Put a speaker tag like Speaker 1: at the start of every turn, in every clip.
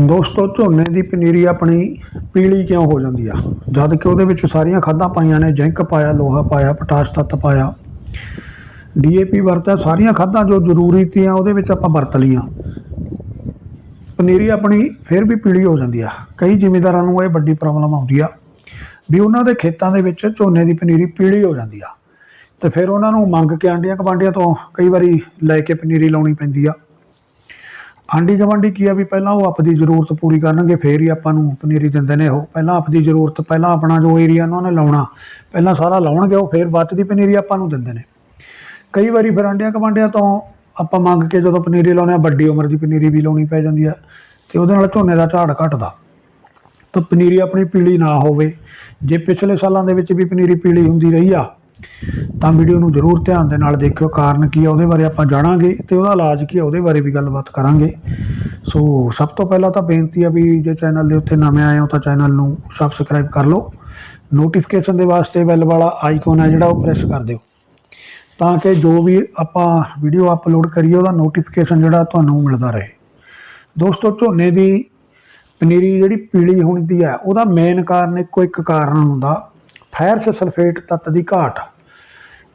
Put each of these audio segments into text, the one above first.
Speaker 1: ਦੋਸਤੋ, ਝੋਨੇ ਦੀ ਪਨੀਰੀ ਆਪਣੀ ਪੀਲੀ ਕਿਉਂ ਹੋ ਜਾਂਦੀ ਆ? ਜਦ ਕਿ ਉਹਦੇ ਵਿੱਚ ਸਾਰੀਆਂ ਖਾਦਾਂ ਪਾਈਆਂ ਨੇ, ਜ਼ਿੰਕ ਪਾਇਆ, ਲੋਹਾ ਪਾਇਆ, ਪੋਟਾਸ਼ ਤੱਤ ਪਾਇਆ। ਡੀਏਪੀ ਵਰਤਿਆ, ਸਾਰੀਆਂ ਖਾਦਾਂ ਜੋ ਜ਼ਰੂਰੀ ਤੀਆਂ, ਉਹਦੇ ਵਿੱਚ ਆਪਾਂ ਵਰਤ ਲਈਆਂ। ਪਨੀਰੀ ਆਪਣੀ ਫਿਰ ਵੀ ਪੀਲੀ ਹੋ ਜਾਂਦੀ ਆ। ਕਈ ਜ਼ਿਮੀਂਦਾਰਾਂ ਨੂੰ ਇਹ ਵੱਡੀ ਪ੍ਰੋਬਲਮ ਆਉਂਦੀ ਆ ਵੀ ਉਹਨਾਂ ਦੇ ਖੇਤਾਂ ਦੇ ਵਿੱਚ ਝੋਨੇ ਦੀ ਪਨੀਰੀ ਪੀਲੀ ਹੋ ਜਾਂਦੀ ਆ। ਤੇ ਫਿਰ ਉਹਨਾਂ ਨੂੰ ਮੰਗ ਕੇ ਆਂਡੀਆਂ ਕਬਾਂਡੀਆਂ ਤੋਂ ਕਈ ਵਾਰੀ ਲੈ ਕੇ ਪਨੀਰੀ ਲਾਉਣੀ ਪੈਂਦੀ ਆ। ਆਂਡੀ ਗਵਾਂਡੀ ਕੀ ਆ ਵੀ ਪਹਿਲਾਂ ਉਹ ਆਪਦੀ ਜ਼ਰੂਰਤ ਪੂਰੀ ਕਰਨਗੇ, ਫੇਰ ਹੀ ਆਪਾਂ ਨੂੰ ਪਨੀਰੀ ਦਿੰਦੇ ਨੇ ਉਹ। ਪਹਿਲਾਂ ਆਪਦੀ ਜ਼ਰੂਰਤ, ਪਹਿਲਾਂ ਆਪਣਾ ਜੋ ਏਰੀਆ ਉਹਨਾਂ ਨੇ ਲਾਉਣਾ, ਪਹਿਲਾਂ ਸਾਰਾ ਲਾਉਣਗੇ ਉਹ, ਫੇਰ ਬਚਦੀ ਪਨੀਰੀ ਆਪਾਂ ਨੂੰ ਦਿੰਦੇ ਨੇ। ਕਈ ਵਾਰੀ ਫਿਰ ਆਂਡੀਆਂ ਕਵਾਂਡੀਆਂ ਤੋਂ ਆਪਾਂ ਮੰਗ ਕੇ ਜਦੋਂ ਪਨੀਰੀ ਲਾਉਂਦੇ ਆ ਵੱਡੀ ਉਮਰ ਦੀ ਪਨੀਰੀ ਵੀ ਲਾਉਣੀ ਪੈ ਜਾਂਦੀ ਆ, ਤੇ ਉਹਦੇ ਨਾਲ ਝੋਨੇ ਦਾ ਝਾੜ ਘਟਦਾ। ਤਾਂ ਪਨੀਰੀ ਆਪਣੀ ਪੀਲੀ ਨਾ ਹੋਵੇ। ਜੇ ਪਿਛਲੇ ਸਾਲਾਂ ਦੇ ਵਿੱਚ ਵੀ ਪਨੀਰੀ ਪੀਲੀ ਹੁੰਦੀ ਰਹੀ ਆ ਤਾਂ ਵੀਡੀਓ ਨੂੰ ਜ਼ਰੂਰ ਧਿਆਨ ਦੇ ਨਾਲ ਦੇਖਿਓ, ਕਾਰਨ ਕੀ ਆ, ਉਹਦੇ ਬਾਰੇ ਆਪਾਂ ਜਾਣਾਂਗੇ ਤੇ ਉਹਦਾ ਇਲਾਜ ਕੀ ਆ, ਉਹਦੇ ਬਾਰੇ ਵੀ ਗੱਲਬਾਤ ਕਰਾਂਗੇ। ਸੋ ਸਭ ਤੋਂ ਪਹਿਲਾਂ ਤਾਂ ਬੇਨਤੀ ਆ ਵੀ ਜੇ ਚੈਨਲ ਦੇ ਉੱਤੇ ਨਵੇਂ ਆਏ ਹੋ ਤਾਂ ਚੈਨਲ ਨੂੰ ਸਬਸਕ੍ਰਾਈਬ ਕਰ ਲਓ। ਨੋਟੀਫਿਕੇਸ਼ਨ ਦੇ ਵਾਸਤੇ ਬੈਲ ਵਾਲਾ ਆਈਕਨ ਹੈ ਜਿਹੜਾ, ਉਹ ਪ੍ਰੈਸ ਕਰ ਦਿਓ। ਤਾਂ ਕਿ ਜੋ ਵੀ ਆਪਾਂ ਵੀਡੀਓ ਅਪਲੋਡ ਕਰੀਏ, ਉਹਦਾ ਨੋਟੀਫਿਕੇਸ਼ਨ ਜਿਹੜਾ ਤੁਹਾਨੂੰ ਮਿਲਦਾ ਰਹੇ। ਦੋਸਤੋ, ਝੋਨੇ ਦੀ ਪਨੀਰੀ ਜਿਹੜੀ ਪੀਲੀ ਹੋਣੀ ਦੀ ਹੈ ਉਹਦਾ ਮੇਨ ਕਾਰਨ ਇੱਕੋ ਇੱਕ ਕਾਰਨ ਹੁੰਦਾ, ਫੈਰਸ ਸਲਫੇਟ ਤੱਤ ਦੀ ਘਾਟ।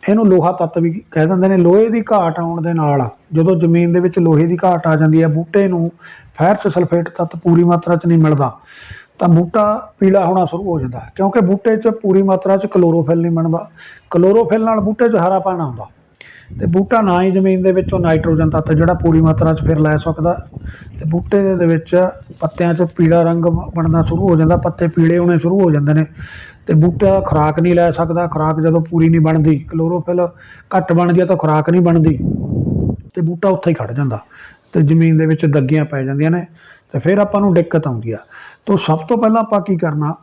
Speaker 1: ਇਹਨੂੰ ਲੋਹਾ ਤੱਤ ਵੀ ਕਹਿ ਦਿੰਦੇ ਨੇ, ਲੋਹੇ ਦੀ ਘਾਟ ਆਉਣ ਦੇ ਨਾਲ ਜਦੋਂ ਜ਼ਮੀਨ ਦੇ ਵਿੱਚ ਲੋਹੇ ਦੀ ਘਾਟ ਆ ਜਾਂਦੀ ਹੈ, ਬੂਟੇ ਨੂੰ ਫੈਰਸ ਸਲਫੇਟ ਤੱਤ ਪੂਰੀ ਮਾਤਰਾ 'ਚ ਨਹੀਂ ਮਿਲਦਾ, ਤਾਂ ਬੂਟਾ ਪੀਲਾ ਹੋਣਾ ਸ਼ੁਰੂ ਹੋ ਜਾਂਦਾ ਕਿਉਂਕਿ ਬੂਟੇ 'ਚ ਪੂਰੀ ਮਾਤਰਾ 'ਚ ਕਲੋਰੋਫਿਲ ਨਹੀਂ ਬਣਦਾ। ਕਲੋਰੋਫਿਲ ਨਾਲ ਬੂਟੇ 'ਚ ਹਰਾਪਣ ਆਉਂਦਾ ਤੇ ਬੂਟਾ ਨਾ ਹੀ ਜ਼ਮੀਨ ਦੇ ਵਿੱਚੋਂ ਨਾਈਟ੍ਰੋਜਨ ਤੱਤ ਜਿਹੜਾ ਪੂਰੀ ਮਾਤਰਾ 'ਚ ਫਿਰ ਲੈ ਸਕਦਾ, ਤੇ ਬੂਟੇ ਦੇ- ਵਿੱਚ ਪੱਤਿਆਂ 'ਚ ਪੀਲਾ ਰੰਗ ਬਣਨਾ ਸ਼ੁਰੂ ਹੋ ਜਾਂਦਾ, ਪੱਤੇ ਪੀਲੇ ਹੋਣੇ ਸ਼ੁਰੂ ਹੋ ਜਾਂਦੇ ਨੇ। ਤੇ ਬੂਟਾ ਖੁਰਾਕ ਨਹੀਂ ਲੈ ਸਕਦਾ, ਖੁਰਾਕ ਜਦੋਂ ਪੂਰੀ ਨਹੀਂ ਬਣਦੀ, ਕਲੋਰੋਫਿਲ ਘੱਟ ਬਣਦੀ ਹੈ ਤਾਂ ਖੁਰਾਕ ਨਹੀਂ ਬਣਦੀ, ਤੇ ਬੂਟਾ ਉੱਥੇ ਹੀ ਖੜ ਜਾਂਦਾ, ਤੇ ਜ਼ਮੀਨ ਦੇ ਵਿੱਚ ਦੱਗੀਆਂ ਪੈ ਜਾਂਦੀਆਂ ਨੇ, ਤੇ ਫਿਰ ਆਪਾਂ ਨੂੰ ਦਿੱਕਤ ਆਉਂਦੀ ਆ। ਤੋਂ ਸਭ ਤੋਂ ਪਹਿਲਾਂ ਆਪਾਂ ਕੀ ਕਰਨਾ,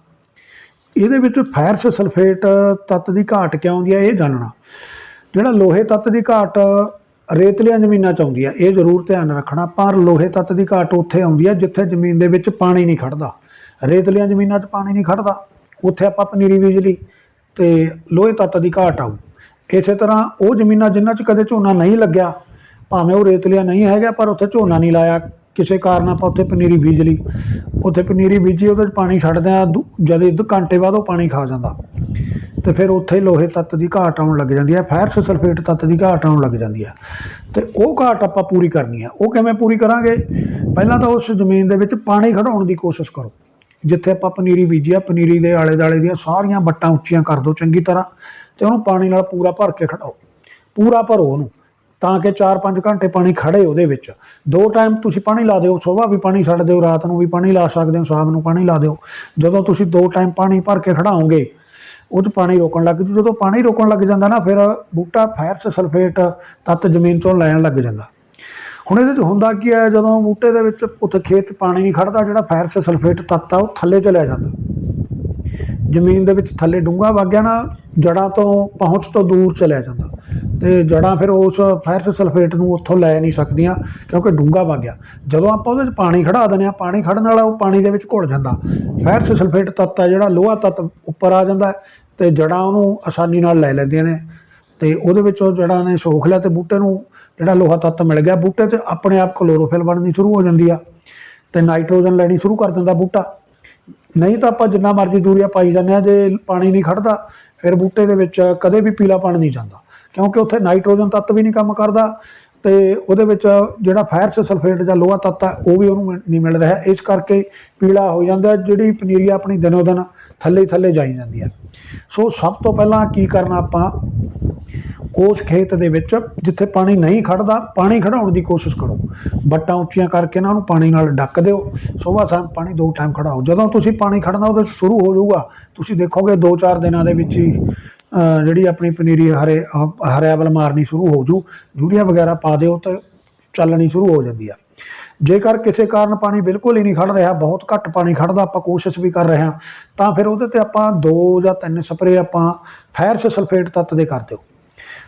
Speaker 1: ਇਹਦੇ ਵਿੱਚ ਫੈਰਸ ਸਲਫੇਟ ਤੱਤ ਦੀ ਘਾਟ ਕਿਉਂ ਆਉਂਦੀ ਹੈ ਇਹ ਜਾਣਨਾ। ਜਿਹੜਾ ਲੋਹੇ ਤੱਤ ਦੀ ਘਾਟ ਰੇਤਲੀਆਂ ਜ਼ਮੀਨਾਂ 'ਚ ਆਉਂਦੀ ਹੈ ਇਹ ਜ਼ਰੂਰ ਧਿਆਨ ਰੱਖਣਾ, ਪਰ ਲੋਹੇ ਤੱਤ ਦੀ ਘਾਟ ਉੱਥੇ ਆਉਂਦੀ ਹੈ ਜਿੱਥੇ ਜ਼ਮੀਨ ਦੇ ਵਿੱਚ ਪਾਣੀ ਨਹੀਂ ਖੜਦਾ, ਰੇਤਲੀਆਂ ਜ਼ਮੀਨਾਂ 'ਚ ਪਾਣੀ ਨਹੀਂ ਖੜਦਾ। ਉੱਥੇ ਆਪਾਂ ਪਨੀਰੀ ਬੀਜ ਲਈ ਤੇ ਲੋਹੇ ਤੱਤ ਦੀ ਘਾਟ ਆਊ। ਇਸੇ ਤਰ੍ਹਾਂ ਉਹ ਜ਼ਮੀਨਾਂ ਜਿਨ੍ਹਾਂ 'ਚ ਕਦੇ ਝੋਨਾ ਨਹੀਂ ਲੱਗਿਆ, ਭਾਵੇਂ ਉਹ ਰੇਤਲੀਆਂ ਨਹੀਂ ਹੈਗਾ, ਪਰ ਉੱਥੇ ਝੋਨਾ ਨਹੀਂ ਲਾਇਆ। ਕਿਸੇ ਕਾਰਨ ਆਪਾਂ ਉੱਥੇ ਪਨੀਰੀ ਬੀਜ ਲਈ। ਉੱਥੇ ਪਨੀਰੀ ਬੀਜੀ, ਉਹਦੇ 'ਚ ਪਾਣੀ ਛੱਡਦੇ ਆ ਦੂ- ਜਦ ਇੱਕ ਘੰਟੇ ਬਾਅਦ ਉਹ ਪਾਣੀ ਖਾ ਜਾਂਦਾ। ਤੇ ਫਿਰ ਉੱਥੇ ਲੋਹੇ ਤੱਤ ਦੀ ਘਾਟ ਆਉਣ ਲੱਗ ਜਾਂਦੀ ਹੈ, ਫੈਰਸ ਸਲਫੇਟ ਤੱਤ ਦੀ ਘਾਟ ਆਉਣ ਲੱਗ ਜਾਂਦੀ ਹੈ। ਤੇ ਉਹ ਘਾਟ ਆਪਾਂ ਪੂਰੀ ਕਰਨੀ ਹੈ। ਉਹ ਕਿਵੇਂ ਪੂਰੀ ਕਰਾਂਗੇ? ਪਹਿਲਾਂ ਤਾਂ ਉਸ ਜ਼ਮੀਨ ਦੇ ਵਿੱਚ ਪਾਣੀ ਖੜਾਉਣ ਦੀ ਕੋਸ਼ਿਸ਼ ਕਰੋ। ਜਿੱਥੇ ਆਪਾਂ ਪਨੀਰੀ ਬੀਜੀ ਆ, ਪਨੀਰੀ ਦੇ ਆਲੇ ਦਾਲੇ ਦੀਆਂ ਸਾਰੀਆਂ ਵੱਟਾਂ ਉੱਚੀਆਂ ਕਰ ਦਿਓ ਚੰਗੀ ਤਰ੍ਹਾਂ ਤੇ ਉਹਨੂੰ ਪਾਣੀ ਨਾਲ ਪੂਰਾ ਭਰ ਕੇ ਖੜਾਓ। ਪੂਰਾ ਭਰੋ ਉਹਨੂੰ, ਤਾਂ ਕਿ 4-5 ਘੰਟੇ ਪਾਣੀ ਖੜੇ ਉਹਦੇ ਵਿੱਚ। ਦੋ ਟਾਈਮ ਤੁਸੀਂ ਪਾਣੀ ਲਾ ਦਿਓ, ਸਵੇਰ ਵੀ ਪਾਣੀ ਛੱਡ ਦਿਓ, ਰਾਤ ਨੂੰ ਵੀ ਪਾਣੀ ਲਾ ਸਕਦੇ ਹੋ, ਸ਼ਾਮ ਨੂੰ ਪਾਣੀ ਲਾ ਦਿਓ। ਜਦੋਂ ਤੁਸੀਂ ਦੋ ਟਾਈਮ ਪਾਣੀ ਭਰ ਕੇ ਖੜਾਓਗੇ, ਉਹ 'ਚ ਪਾਣੀ ਰੋਕਣ ਲੱਗ ਜੂ ਜਦੋਂ ਪਾਣੀ ਰੋਕਣ ਲੱਗ ਜਾਂਦਾ ਨਾ, ਫਿਰ ਬੂਟਾ ਫੈਰਸ ਸਲਫੇਟ ਤੱਤ ਜ਼ਮੀਨ ਚੋਂ ਲੈਣ ਲੱਗ ਜਾਂਦਾ। ਹੁਣ ਇਹਦੇ 'ਚ ਹੁੰਦਾ ਕੀ ਹੈ, ਜਦੋਂ ਬੂਟੇ ਦੇ ਵਿੱਚ ਉੱਥੇ ਖੇਤ ਪਾਣੀ ਨਹੀਂ ਖੜਦਾ, ਜਿਹੜਾ ਫੈਰਸ ਸਲਫੇਟ ਤੱਤ ਆ, ਉਹ ਥੱਲੇ ਚਲਿਆ ਜਾਂਦਾ। ਜ਼ਮੀਨ ਦੇ ਵਿੱਚ ਥੱਲੇ ਡੂੰਘਾ ਵਗ ਗਿਆ ਨਾ ਜੜਾਂ ਤੋਂ ਪਹੁੰਚ ਤੋਂ ਦੂਰ ਚਲਿਆ ਜਾਂਦਾ। ਤੇ ਜੜਾਂ ਫਿਰ ਉਸ ਫਾਇਰਸ ਸਲਫੇਟ ਨੂੰ ਉੱਥੋਂ ਲੈ ਨਹੀਂ ਸਕਦੀਆਂ, ਕਿਉਂਕਿ ਡੂੰਘਾ ਵਗ ਗਿਆ ਜਦੋਂ ਆਪਾਂ ਉਹਦੇ 'ਚ ਪਾਣੀ ਖੜਾ ਦਿੰਦੇ ਆ ਪਾਣੀ ਖੜਨ ਵਾਲਾ ਉਹ ਪਾਣੀ ਦੇ ਵਿੱਚ ਘੁਲ ਜਾਂਦਾ। ਫਾਇਰਸ ਸਲਫੇਟ ਤੱਤ ਆ, ਜਿਹੜਾ ਲੋਹਾ ਤੱਤ ਉੱਪਰ ਆ ਜਾਂਦਾ ਹੈ ਤੇ ਜੜਾਂ ਉਹਨੂੰ ਆਸਾਨੀ ਨਾਲ ਲੈ ਲੈਂਦੀਆਂ ਨੇ। ਤੇ ਉਹਦੇ ਵਿੱਚ ਉਹ ਜੜਾਂ ਨੇ ਸੋਖ ਲਿਆ ਤੇ ਬੂਟੇ ਨੂੰ ਜਿਹੜਾ ਲੋਹਾ ਤੱਤ ਮਿਲ ਗਿਆ ਬੂਟੇ 'ਤੇ ਆਪਣੇ ਆਪ ਕਲੋਰੋਫਿਲ ਬਣਨੀ ਸ਼ੁਰੂ ਹੋ ਜਾਂਦੀ ਆ ਤੇ ਨਾਈਟ੍ਰੋਜਨ ਲੈਣੀ ਸ਼ੁਰੂ ਕਰ ਦਿੰਦਾ ਬੂਟਾ। ਨਹੀਂ ਤਾਂ ਆਪਾਂ ਜਿੰਨਾ ਮਰਜ਼ੀ ਯੂਰੀਆ ਪਾਈ ਜਾਂਦੇ ਆ, ਜੇ ਪਾਣੀ ਨਹੀਂ ਖੜਦਾ, ਫਿਰ ਬੂਟੇ ਦੇ ਵਿੱਚ ਕਦੇ ਵੀ ਪੀਲਾਪਣ ਨਹੀਂ ਜਾਂਦਾ। ਕਿਉਂਕਿ ਉੱਥੇ ਨਾਈਟ੍ਰੋਜਨ ਤੱਤ ਵੀ ਨਹੀਂ ਕੰਮ ਕਰਦਾ। ਤੇ ਉਹਦੇ ਵਿੱਚ ਜਿਹੜਾ ਫਾਇਰਸ ਸਲਫੇਟ ਜਾਂ ਲੋਹਾ ਤੱਤ ਹੈ ਉਹ ਵੀ ਉਹਨੂੰ ਮਿਲ- ਨਹੀਂ ਮਿਲ ਰਿਹਾ। ਇਸ ਕਰਕੇ ਪੀਲਾ ਹੋ ਜਾਂਦਾ, ਜਿਹੜੀ ਪਨੀਰੀ ਆਪਣੀ ਦਿਨੋ ਦਿਨ ਥੱਲੇ ਥੱਲੇ ਜਾਈ ਜਾਂਦੀ ਹੈ ਸੋ ਸਭ ਤੋਂ ਪਹਿਲਾਂ ਕੀ ਕਰਨਾ ਆਪਾਂ? ਉਸ ਖੇਤ ਦੇ ਵਿੱਚ, ਜਿੱਥੇ ਪਾਣੀ ਨਹੀਂ ਖੜਦਾ, ਪਾਣੀ ਖੜਾਉਣ ਦੀ ਕੋਸ਼ਿਸ਼ ਕਰੋ। ਬੱਟਾਂ ਉੱਚੀਆਂ ਕਰਕੇ ਨਾ ਉਹਨੂੰ ਪਾਣੀ ਨਾਲ ਡੱਕ ਦਿਓ। ਸਵੇਰ ਸ਼ਾਮ ਪਾਣੀ ਦੋ ਟਾਈਮ ਖੜਾਓ। ਜਦੋਂ ਤੁਸੀਂ ਪਾਣੀ ਖੜਨਾ, ਉਹਦੇ ਸ਼ੁਰੂ ਹੋ ਜਾਊਗਾ। ਤੁਸੀਂ ਦੇਖੋਗੇ 2-4 ਦਿਨਾਂ ਦੇ ਵਿੱਚ ਹੀ ਜਿਹੜੀ ਆਪਣੀ ਪਨੀਰੀ ਹਰੇ ਅਹ, ਹਰਿਆ ਵੱਲ ਮਾਰਨੀ ਸ਼ੁਰੂ ਹੋ ਜੂ ਯੂਰੀਆ ਵਗੈਰਾ ਪਾ ਦਿਓ ਤਾਂ ਚੱਲਣੀ ਸ਼ੁਰੂ ਹੋ ਜਾਂਦੀ ਆ। ਜੇਕਰ ਕਿਸੇ ਕਾਰਨ ਪਾਣੀ ਬਿਲਕੁਲ ਹੀ ਨਹੀਂ ਖੜ ਰਿਹਾ ਬਹੁਤ ਘੱਟ ਪਾਣੀ ਖੜਦਾ ਆਪਾਂ ਕੋਸ਼ਿਸ਼ ਵੀ ਕਰ ਰਹੇ ਹਾਂ ਤਾਂ ਫਿਰ ਉਹਦੇ ਤੇ ਆਪਾਂ ਦੋ ਜਾਂ ਤਿੰਨ ਸਪਰੇ ਆਪਾਂ ਫਾਇਰਸ ਸਲਫੇਟ ਤੱਤ ਦੇ ਕਰ ਦਿਓ।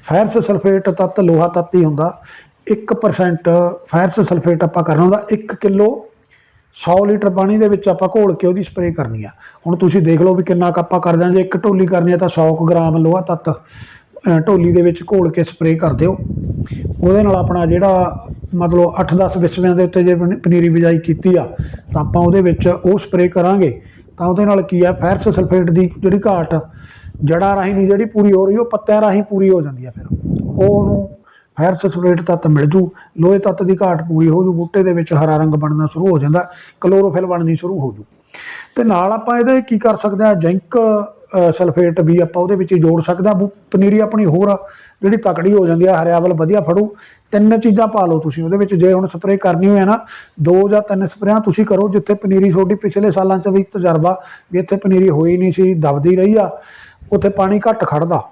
Speaker 1: ਫਾਇਰਸ ਸਲਫੇਟ ਤੱਤ ਲੋਹਾ ਤੱਤ ਹੀ ਹੁੰਦਾ। 1% ਫਾਇਰਸ ਸਲਫੇਟ ਆਪਾਂ ਕਰਨਾ ਹੁੰਦਾ 1 ਕਿਲੋ 100 ਲੀਟਰ ਪਾਣੀ ਦੇ ਵਿੱਚ ਆਪਾਂ ਘੋਲ ਕੇ ਉਹਦੀ ਸਪਰੇਅ ਕਰਨੀ ਆ। ਹੁਣ ਤੁਸੀਂ ਦੇਖ ਲਓ ਵੀ ਕਿੰਨਾ ਕੁ ਆਪਾਂ ਕਰ ਜਾਂ ਜੇ ਇੱਕ ਢੋਲੀ ਕਰਨੀ ਆ ਤਾਂ 100 ਕੁ ਗ੍ਰਾਮ ਲੋਹਾ ਤੱਤ ਢੋਲੀ ਦੇ ਵਿੱਚ ਘੋਲ ਕੇ ਸਪਰੇਅ ਕਰ ਦਿਓ। ਉਹਦੇ ਨਾਲ ਆਪਣਾ ਜਿਹੜਾ ਮਤਲਬ 8-10 ਵਿਸਵਿਆਂ ਦੇ ਉੱਤੇ ਜੇ ਪਨੀਰੀ ਬਿਜਾਈ ਕੀਤੀ ਆ, ਤਾਂ ਆਪਾਂ ਉਹਦੇ ਵਿੱਚ ਉਹ ਸਪਰੇਅ ਕਰਾਂਗੇ। ਤਾਂ ਉਹਦੇ ਨਾਲ ਕੀ ਆ ਫੈਰਸ ਸਲਫੇਟ ਦੀ ਜਿਹੜੀ ਘਾਟ ਜੜਾਂ ਰਾਹੀਂ ਨਹੀਂ ਜਿਹੜੀ ਪੂਰੀ ਹੋ ਰਹੀ, ਉਹ ਪੱਤਿਆਂ ਰਾਹੀਂ ਪੂਰੀ ਹੋ ਜਾਂਦੀ ਆ ਫਿਰ। ਉਹ ਉਹਨੂੰ ਫੈਰਸ ਸਲਫੇਟ ਤੱਤ ਮਿਲ ਜੂ, ਲੋਹੇ ਤੱਤ ਦੀ ਘਾਟ ਪੂਰੀ ਹੋ ਜੂ, ਬੂਟੇ ਦੇ ਵਿੱਚ ਹਰਾ ਰੰਗ ਬਣਨਾ ਸ਼ੁਰੂ ਹੋ ਜਾਂਦਾ ਕਲੋਰੋਫਿਲ ਬਣਨੀ ਸ਼ੁਰੂ ਹੋ ਜੂ। ਤੇ ਨਾਲ ਆਪਾਂ ਇਹਦੇ ਕੀ ਕਰ ਸਕਦੇ ਆ ਜ਼ਿੰਕ ਸਲਫੇਟ ਵੀ ਆਪਾਂ ਉਹਦੇ ਵਿੱਚ ਜੋੜ ਸਕਦੇ ਆ ਬੂ- ਪਨੀਰੀ ਆਪਣੀ ਹੋਰ ਜਿਹੜੀ ਤਕੜੀ ਹੋ ਜਾਂਦੀ ਆ ਹਰਿਆਵਲ ਵਧੀਆ ਫੜੂ। ਤਿੰਨ ਚੀਜ਼ਾਂ ਪਾ ਲਓ ਤੁਸੀਂ ਉਹਦੇ ਵਿੱਚ, ਜੇ ਹੁਣ ਸਪਰੇਅ ਕਰਨੀ ਹੋਏ ਨਾ, ਦੋ ਜਾਂ ਤਿੰਨ ਸਪਰੇਆਂ ਤੁਸੀਂ ਕਰੋ, ਜਿੱਥੇ ਪਨੀਰੀ ਤੁਹਾਡੀ ਪਿਛਲੇ ਸਾਲਾਂ 'ਚ ਵੀ ਤਜਰਬਾ, ਵੀ ਇੱਥੇ ਪਨੀਰੀ ਹੋਈ ਨਹੀਂ ਸੀ, ਦਬਦੀ ਰਹੀ ਆ, ਉੱਥੇ ਪਾਣੀ ਘੱਟ ਖੜਦਾ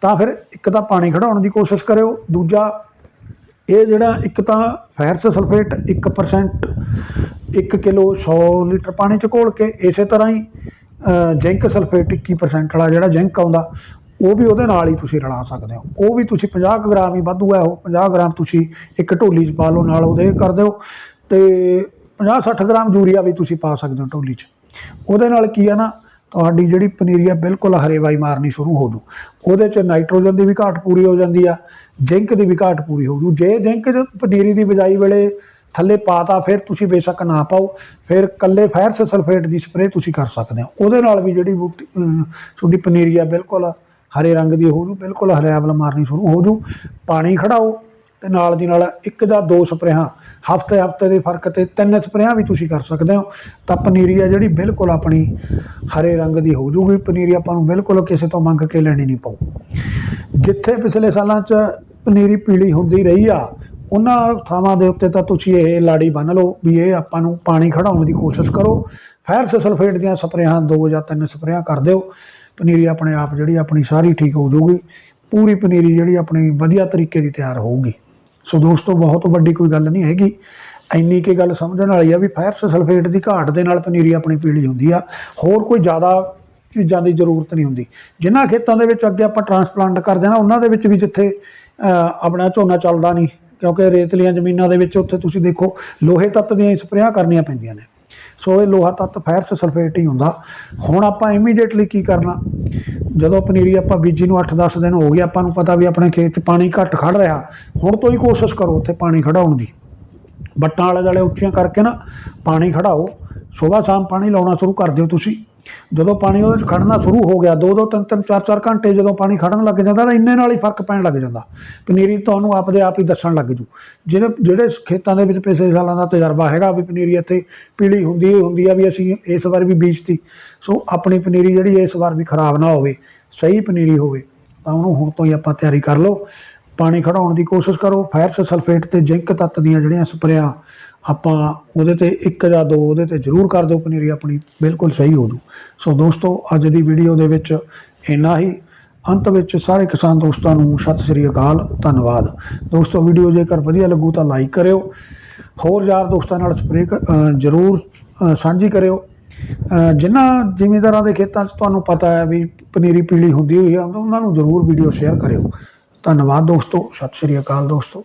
Speaker 1: ਤਾਂ ਫਿਰ ਇੱਕ ਤਾਂ ਪਾਣੀ ਖੜਾਉਣ ਦੀ ਕੋਸ਼ਿਸ਼ ਕਰਿਓ ਦੂਜਾ ਇਹ ਜਿਹੜਾ ਇੱਕ ਤਾਂ ਫੈਰਸ ਸਲਫੇਟ 1% 1 ਕਿਲੋ 100 ਲੀਟਰ ਪਾਣੀ ਚ ਘੋਲ ਕੇ ਇਸੇ ਤਰ੍ਹਾਂ ਹੀ ਅ, ਜ਼ਿੰਕ ਸਲਫੇਟ 21% ਵਾਲਾ ਜਿਹੜਾ ਜ਼ਿੰਕ ਆਉਂਦਾ ਉਹ ਵੀ ਉਹਦੇ ਨਾਲ ਹੀ ਤੁਸੀਂ ਰਲਾ ਸਕਦੇ ਹੋ। ਉਹ ਵੀ ਤੁਸੀਂ 50 ਕੁ ਗ੍ਰਾਮ ਹੀ ਵਾਧੂ ਹੈ ਉਹ 50 ਗ੍ਰਾਮ ਤੁਸੀਂ ਇੱਕ ਢੋਲੀ 'ਚ ਪਾ ਲਓ ਨਾਲ ਉਹਦੇ ਕਰ ਦਿਓ। ਤੇ 50 60 ਗ੍ਰਾਮ ਯੂਰੀਆ ਵੀ ਤੁਸੀਂ ਪਾ ਸਕਦੇ ਹੋ ਢੋਲੀ 'ਚ। ਉਹਦੇ ਨਾਲ ਕੀ ਹੈ ਨਾ ਤੁਹਾਡੀ ਜਿਹੜੀ ਪਨੀਰੀ ਆ ਬਿਲਕੁਲ ਹਰੇਵਾਈ ਮਾਰਨੀ ਸ਼ੁਰੂ ਹੋ ਜੂ। ਉਹਦੇ 'ਚ ਨਾਈਟ੍ਰੋਜਨ ਦੀ ਵੀ ਘਾਟ ਪੂਰੀ ਹੋ ਜਾਂਦੀ ਆ, ਜ਼ਿੰਕ ਦੀ ਵੀ ਘਾਟ ਪੂਰੀ ਹੋ ਜੂ। ਜੇ ਜ਼ਿੰਕ ਪਨੀਰੀ ਦੀ ਬਿਜਾਈ ਵੇਲੇ ਥੱਲੇ ਪਾਤਾ, ਫਿਰ ਤੁਸੀਂ ਬੇਸ਼ੱਕ ਨਾ ਪਾਓ, ਫਿਰ ਕੱਲੇ ਫਾਇਰਸ ਸਲਫੇਟ ਦੀ ਸਪਰੇਅ ਤੁਸੀਂ ਕਰ ਸਕਦੇ ਹੋ। ਉਹਦੇ ਨਾਲ ਵੀ ਜਿਹੜੀ ਬੂਟੀ ਤੁਹਾਡੀ ਪਨੀਰੀ ਆ ਬਿਲਕੁਲ ਹਰੇ ਰੰਗ ਦੀ ਹੋ ਜੂ, ਬਿਲਕੁਲ ਹਰਿਆਵਲ ਮਾਰਨੀ ਸ਼ੁਰੂ ਹੋ ਜੂ। ਪਾਣੀ ਖੜਾਓ ਤੇ ਨਾਲ ਦੀ ਨਾਲ ਇੱਕ ਜਾਂ ਦੋ ਸਪਰੇਹਾਂ, ਹਫ਼ਤੇ ਹਫ਼ਤੇ ਦੇ ਫ਼ਰਕ ਤੇ ਤਿੰਨ ਸਪਰੇਹਾਂ ਵੀ ਤੁਸੀਂ ਕਰ ਸਕਦੇ ਹੋ। ਤਾਂ ਪਨੀਰੀ ਆ ਜਿਹੜੀ ਬਿਲਕੁਲ ਆਪਣੀ ਹਰੇ ਰੰਗ ਦੀ ਹੋ ਜੂਗੀ। ਪਨੀਰੀ ਆਪਾਂ ਨੂੰ ਬਿਲਕੁਲ ਕਿਸੇ ਤੋਂ ਮੰਗ ਕੇ ਲੈਣੀ ਨਹੀਂ ਪਊ। ਜਿੱਥੇ ਪਿਛਲੇ ਸਾਲਾਂ 'ਚ ਪਨੀਰੀ ਪੀਲੀ ਹੁੰਦੀ ਰਹੀ ਆ, ਉਹਨਾਂ ਥਾਵਾਂ ਦੇ ਉੱਤੇ ਤਾਂ ਤੁਸੀਂ ਇਹ ਲਾੜੀ ਬੰਨ ਲਓ ਵੀ ਇਹ ਆਪਾਂ ਨੂੰ ਪਾਣੀ ਖੜਾਉਣ ਦੀ ਕੋਸ਼ਿਸ਼ ਕਰੋ। ਫੈਰਸ ਸਲਫੇਟ ਦੀਆਂ ਸਪਰੇਹਾਂ, ਦੋ ਜਾਂ ਤਿੰਨ ਸਪਰੇਹਾਂ ਕਰ ਦਿਓ। ਪਨੀਰੀ ਆਪਣੇ ਆਪ ਜਿਹੜੀ ਆਪਣੀ ਸਾਰੀ ਠੀਕ ਹੋ ਜਾਊਗੀ ਪੂਰੀ ਪਨੀਰੀ ਜਿਹੜੀ ਆਪਣੀ ਵਧੀਆ ਤਰੀਕੇ ਦੀ ਤਿਆਰ ਹੋਊਗੀ। ਸੋ ਦੋਸਤੋ, ਬਹੁਤ ਵੱਡੀ ਕੋਈ ਗੱਲ ਨਹੀਂ ਹੈਗੀ। ਇੰਨੀ ਕੀ ਗੱਲ ਸਮਝਣ ਵਾਲੀ ਆ ਵੀ ਫਾਇਰਸ ਸਲਫੇਟ ਦੀ ਘਾਟ ਦੇ ਨਾਲ ਪਨੀਰੀ ਆਪਣੀ ਪੀਲੀ ਹੁੰਦੀ ਆ। ਹੋਰ ਕੋਈ ਜ਼ਿਆਦਾ ਚੀਜ਼ਾਂ ਦੀ ਜ਼ਰੂਰਤ ਨਹੀਂ ਹੁੰਦੀ। ਜਿਨ੍ਹਾਂ ਖੇਤਾਂ ਦੇ ਵਿੱਚ ਅੱਗੇ ਆਪਾਂ ਟਰਾਂਸਪਲਾਂਟ ਕਰਦੇ ਆ ਨਾ ਉਹਨਾਂ ਦੇ ਵਿੱਚ ਵੀ ਜਿੱਥੇ ਆਪਣਾ ਝੋਨਾ ਚੱਲਦਾ ਨਹੀਂ, ਕਿਉਂਕਿ ਰੇਤਲੀਆਂ ਜ਼ਮੀਨਾਂ ਦੇ ਵਿੱਚ ਉੱਥੇ ਤੁਸੀਂ ਦੇਖੋ, ਲੋਹੇ ਤੱਤ ਦੀਆਂ ਸਪਰੇਆਂ ਕਰਨੀਆਂ ਪੈਂਦੀਆਂ ਨੇ। ਸੋ ਇਹ ਲੋਹਾ ਤੱਤ ਫੈਰਸ ਸਲਫੇਟ ਹੀ ਹੁੰਦਾ। ਹੁਣ ਆਪਾਂ ਇਮੀਡੀਏਟਲੀ ਕੀ ਕਰਨਾ? ਜਦੋਂ ਪਨੀਰੀ ਆਪਾਂ ਬੀਜੀ ਨੂੰ 8-10 ਦਿਨ ਹੋ ਗਏ, ਆਪਾਂ ਨੂੰ ਪਤਾ ਵੀ ਆਪਣੇ ਖੇਤ 'ਚ ਪਾਣੀ ਘੱਟ ਖੜ ਰਿਹਾ। ਹੁਣ ਤੋਂ ਹੀ ਕੋਸ਼ਿਸ਼ ਕਰੋ ਉੱਥੇ ਪਾਣੀ ਖੜਾਉਣ ਦੀ। ਬੱਟਾਂ ਵਾਲੇ ਦੁਆਲੇ ਉੱਚੀਆਂ ਕਰਕੇ ਨਾ ਪਾਣੀ ਖੜਾਓ। ਸਵੇਰ ਸ਼ਾਮ ਪਾਣੀ ਲਾਉਣਾ ਸ਼ੁਰੂ ਕਰ ਦਿਓ ਤੁਸੀਂ। ਜਦੋਂ ਪਾਣੀ ਉਹਦੇ 'ਚ ਖੜਨਾ ਸ਼ੁਰੂ ਹੋ ਗਿਆ ਦੋ ਦੋ ਤਿੰਨ ਤਿੰਨ ਚਾਰ ਚਾਰ ਘੰਟੇ ਜਦੋਂ ਪਾਣੀ ਖੜਨ ਲੱਗ ਜਾਂਦਾ ਤਾਂ ਇੰਨੇ ਨਾਲ ਹੀ ਫ਼ਰਕ ਪੈਣ ਲੱਗ ਜਾਂਦਾ। ਪਨੀਰੀ ਤੁਹਾਨੂੰ ਆਪਦੇ ਆਪ ਹੀ ਦੱਸਣ ਲੱਗ ਜੂ। ਜਿਹੜੇ ਜਿਹੜੇ ਖੇਤਾਂ ਦੇ ਵਿੱਚ ਪਿਛਲੇ ਸਾਲਾਂ ਦਾ ਤਜਰਬਾ ਹੈਗਾ ਵੀ ਪਨੀਰੀ ਇੱਥੇ ਪੀਲੀ ਹੁੰਦੀ ਹੀ ਹੁੰਦੀ ਆ ਵੀ ਅਸੀਂ ਇਸ ਵਾਰ ਵੀ ਬੀਜਤੀ। ਸੋ ਆਪਣੀ ਪਨੀਰੀ ਜਿਹੜੀ ਇਸ ਵਾਰ ਵੀ ਖਰਾਬ ਨਾ ਹੋਵੇ, ਸਹੀ ਪਨੀਰੀ ਹੋਵੇ, ਤਾਂ ਉਹਨੂੰ ਹੁਣ ਤੋਂ ਹੀ ਆਪਾਂ ਤਿਆਰੀ ਕਰ ਲਓ। ਪਾਣੀ ਖੜਾਉਣ ਦੀ ਕੋਸ਼ਿਸ਼ ਕਰੋ। ਫਾਇਰਸ ਸਲਫੇਟ ਤੇ ਜ਼ਿੰਕ ਤੱਤ ਦੀਆਂ ਜਿਹੜੀਆਂ ਸਪਰੇਆਂ ਆਪਾਂ ਉਹਦੇ ਤੇ ਇੱਕ ਜਾਂ ਦੋ ਉਹਦੇ ਤੇ ਜ਼ਰੂਰ ਕਰ ਦਿਓ ਪਨੀਰੀ ਆਪਣੀ। ਬਿਲਕੁਲ ਸਹੀ ਹੋ ਜੂ। ਸੋ ਦੋਸਤੋ ਅੱਜ ਦੀ ਵੀਡੀਓ ਦੇ ਵਿੱਚ ਇੰਨਾ ਹੀ। ਅੰਤ ਵਿੱਚ ਸਾਰੇ ਕਿਸਾਨ ਦੋਸਤਾਂ ਨੂੰ ਸਤਿ ਸ੍ਰੀ ਅਕਾਲ ਧੰਨਵਾਦ। ਦੋਸਤੋ ਵੀਡੀਓ ਜੇਕਰ ਵਧੀਆ ਲੱਗੂ ਤਾਂ ਲਾਈਕ ਕਰਿਓ। ਹੋਰ ਯਾਰ ਦੋਸਤਾਂ ਨਾਲ ਸਪਰੇਅ ਜ਼ਰੂਰ ਸਾਂਝੀ ਕਰਿਓ। ਅ, ਜਿਨ੍ਹਾਂ ਜ਼ਿਮੀਂਦਾਰਾਂ ਦੇ ਖੇਤਾਂ 'ਚ ਤੁਹਾਨੂੰ ਪਤਾ ਹੈ ਵੀ ਪਨੀਰੀ ਪੀਲੀ ਹੁੰਦੀ ਹੋਈ ਆ ਉਹਨਾਂ ਨੂੰ ਜ਼ਰੂਰ ਵੀਡੀਓ ਸ਼ੇਅਰ ਕਰਿਓ। ਧੰਨਵਾਦ ਦੋਸਤੋ ਸਤਿ ਸ੍ਰੀ ਅਕਾਲ ਦੋਸਤੋ।